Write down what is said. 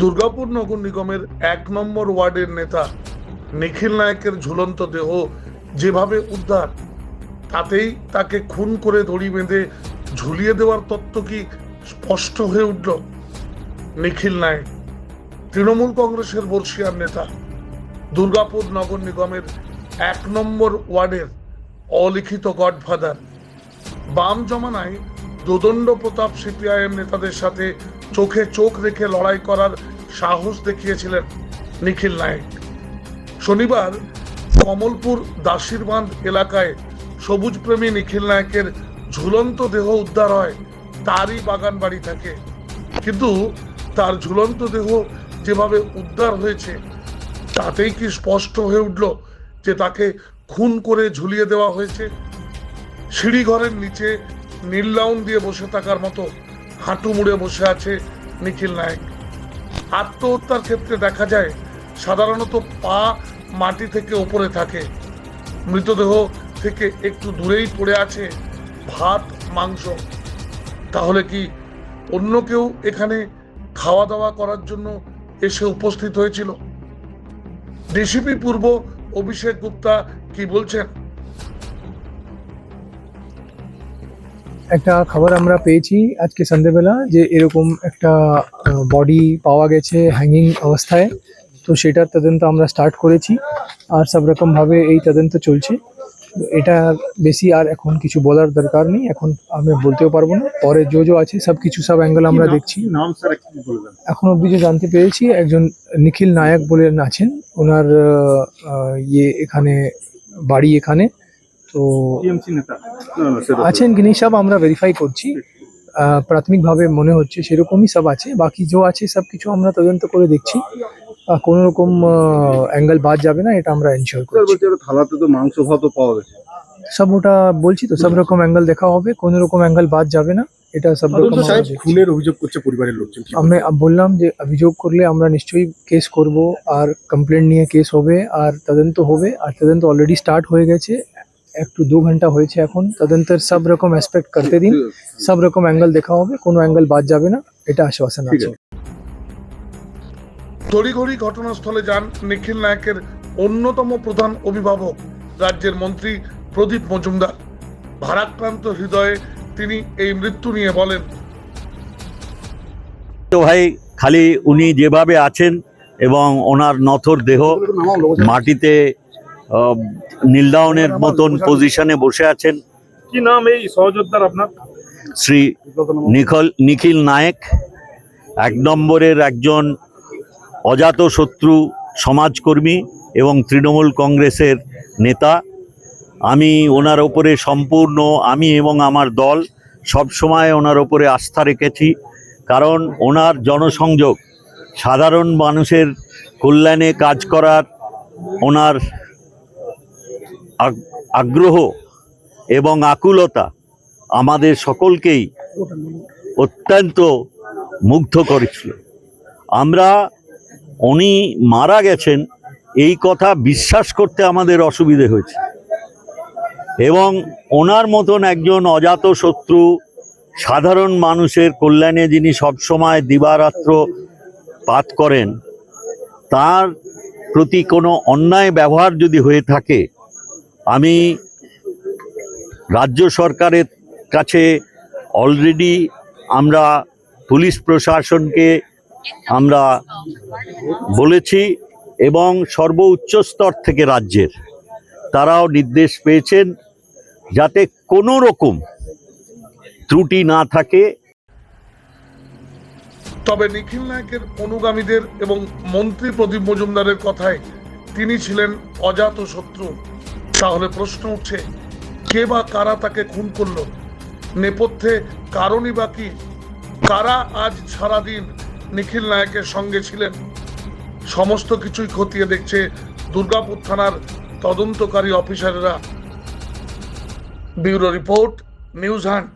দুর্গাপুর নগর নিগমের এক নম্বর ওয়ার্ডের নেতা নিখিল নায়কের ঝুলন্ত দেহ যেভাবে উদ্ধার, তাতেই তাকে খুন করে দড়ি বেঁধে ঝুলিয়ে দেওয়ার তত্ত্ব কি স্পষ্ট হয়ে উঠল? নিখিল নায়ক, তৃণমূল কংগ্রেসের বর্ষিয়ার নেতা, দুর্গাপুর নগর নিগমের এক নম্বর ওয়ার্ডের অলিখিত গডফাদার। বাম জমানায় দোদণ্ড প্রতাপ সিপিআইএম নেতাদের সাথে চোখে চোখ রেখে লড়াই করার সাহস দেখিয়েছিলেন নিখিল নায়েক। শনিবার কমলপুর দাসিরবাঁধ এলাকায় সবুজ প্রেমী নিখিল নায়কের ঝুলন্ত দেহ উদ্ধার হয় তারই বাগান বাড়ি থাকে। কিন্তু তার ঝুলন্ত দেহ যেভাবে উদ্ধার হয়েছে, তাতেই কি স্পষ্ট হয়ে উঠল যে তাকে খুন করে ঝুলিয়ে দেওয়া হয়েছে? সিঁড়িঘরের নিচে নীল দিয়ে বসে থাকার মতো হাঁটু মুড়ে বসে আছে নিখিল নায়ক। আত্মহত্যার ক্ষেত্রে দেখা যায়, সাধারণত পা মাটি থেকে ওপরে থাকে। মৃতদেহ থেকে একটু দূরেই পড়ে আছে ভাত, মাংস। তাহলে কি অন্য কেউ এখানে খাওয়া দাওয়া করার জন্য এসে উপস্থিত হয়েছিল? ডিসিপি পূর্ব অভিষেক গুপ্তা কি বলছেন? একটা খবর আমরা পেয়েছি আজকে সন্ধ্যেবেলা যে এরকম একটা বডি পাওয়া গেছে হ্যাঙ্গিং অবস্থায়। তো সেটার তদন্ত আমরা স্টার্ট করেছি আর সব রকমভাবে এই তদন্ত চলছে। এটা বেশি আর এখন কিছু বলার দরকার নেই। এখন আমি বলতেও পারব না। পরে যে যে আছে সব কিছু সব অ্যাঙ্গেল আমরা দেখছি। এখন অব্দি যে জানতে পেরেছি একজন নিখিল নায়ক বলে আছেন ওনার ইয়ে এখানে বাড়ি এখানে। তো টিএমসি নেতা। না না সেটা আছেন কি নেই সব আমরা ভেরিফাই করছি। আহ, প্রাথমিকভাবে মনে হচ্ছে সেরকমই সব আছে। বাকি যে আছে সব কিছু আমরা তদন্ত করে দেখছি। কোনো রকম অ্যাঙ্গেল বাদ যাবে না এটা আমরা এনশিওর করছি। থালাতে তো মাংস ভাতও পাওয়া গেছে। সব ওটা বলছি তো সব রকম অ্যাঙ্গেল দেখা হবে। কোনো রকম অ্যাঙ্গেল বাদ যাবে না এটা সব রকম খুনের অভিযোগ করছে পরিবারের লোকজন আমি বললাম যে অভিযোগ করলে আমরা নিশ্চয়ই কেস করব আর কমপ্লেন নিয়ে কেস হবে আর তদন্ত হবে আর তদন্ত অলরেডি স্টার্ট হয়ে গেছে। একটু দু ঘণ্টা হয়েছে এখন। তদন্তের সব রকম অ্যাসপেক্ট করতে দিন। সব রকম অ্যাঙ্গেল দেখা হবে। কোনো অ্যাঙ্গেল বাদ যাবে না। এটা আশ্বাসন আছে। তড়িঘড়ি ঘটনাস্থলে যান নিখিল নায়কের অন্যতম প্রধান অভিভাবক রাজ্যের মন্ত্রী প্রদীপ মজুমদার। ভারাক্রান্ত হৃদয়ে তিনি এই মৃত্যু নিয়ে বলেন তো ভাই খালি উনি যেভাবে আছেন এবং ওনার নথর দেহ মাটিতে আহ, নীলডাউনের মতন পজিশনে বসে আছেন কি নাম এই সহযোদ্ধার আপনার? শ্রী নিখল নিখিল নায়েক এক নম্বরের একজন অজাত শত্রু সমাজকর্মী এবং তৃণমূল কংগ্রেসের নেতা। আমি ওনার ওপরে সম্পূর্ণ আমি এবং আমার দল সব সময় ওনার ওপরে আস্থা রেখেছি কারণ ওনার জনসংযোগ সাধারণ মানুষের কল্যাণে কাজ করার ওনার আগ্রহ এবং আকুলতা আমাদের সকলকেই অত্যন্ত মুগ্ধ করেছিল। আমরা উনি মারা গেছেন, এই কথা বিশ্বাস করতে আমাদের অসুবিধে হয়েছে। এবং ওনার মতন একজন অজাত শত্রু, সাধারণ মানুষের কল্যাণে যিনি সবসময় দিবারাত্র পাত করেন, তার প্রতি কোনো অন্যায় ব্যবহার যদি হয়ে থাকে আমি রাজ্য সরকারের কাছে অলরেডি আমরা পুলিশ প্রশাসনকে আমরা বলেছি এবং সর্বোচ্চ স্তর থেকে রাজ্যের। তারাও নির্দেশ পেয়েছেন যাতে কোনো রকম ত্রুটি না থাকে। তবে নিখিল নায়কের অনুগামীদের এবং মন্ত্রী প্রদীপ মজুমদারের কথায় তিনি ছিলেন অজাত শত্রু। তাহলে প্রশ্ন উঠছে কে বা কারা তাকে খুন করল? নেপথ্যে কারণই বা কি? কারা আজ সারাদিন নিখিল নায়কের সঙ্গে ছিলেন? সমস্ত কিছুই খতিয়ে দেখছে দুর্গাপুর থানার তদন্তকারী অফিসাররা। Bureau report, news hunt